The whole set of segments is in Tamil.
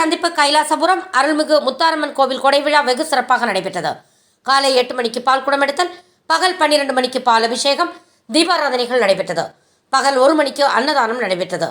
சந்திப்பு கைலாசபுரம் அருள்மிகு முத்தாரம்மன் கோவில் கொடை விழா வெகு சிறப்பாக நடைபெற்றது. காலை எட்டு மணிக்கு பால் குடமெடுத்தல் பகல் பன்னிரண்டு மணிக்கு பால் அபிஷேகம் தீபாராதனைகள் நடைபெற்றது. பகல் ஒரு மணிக்கு அன்னதானம் நடைபெற்றது.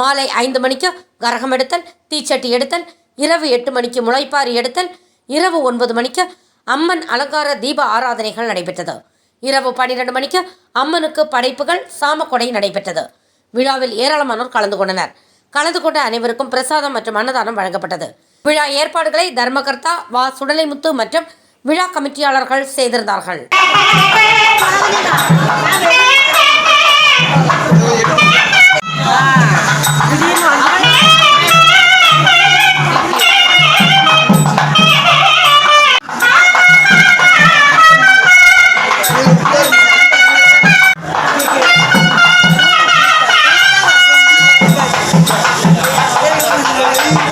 மாலை ஐந்து மணிக்கு கரகம் எடுத்தல் தீச்சட்டி எடுத்தல் இரவு எட்டு மணிக்கு முளைப்பாரி எடுத்தல் இரவு ஒன்பது மணிக்கு அம்மன் அலங்கார தீப ஆராதனைகள் நடைபெற்றது. இரவு பன்னிரண்டு மணிக்கு அம்மனுக்கு படைப்புகள் சாமக்கொடை நடைபெற்றது. விழாவில் ஏராளமானோர் கலந்து கொண்டனர். கலந்து கொண்ட அனைவருக்கும் பிரசாதம் மற்றும் அன்னதானம் வழங்கப்பட்டது. விழா ஏற்பாடுகளை தர்மகர்த்தா வா சுடலைமுத்து மற்றும் விழா கமிட்டியாளர்கள் செய்திருந்தார்கள்.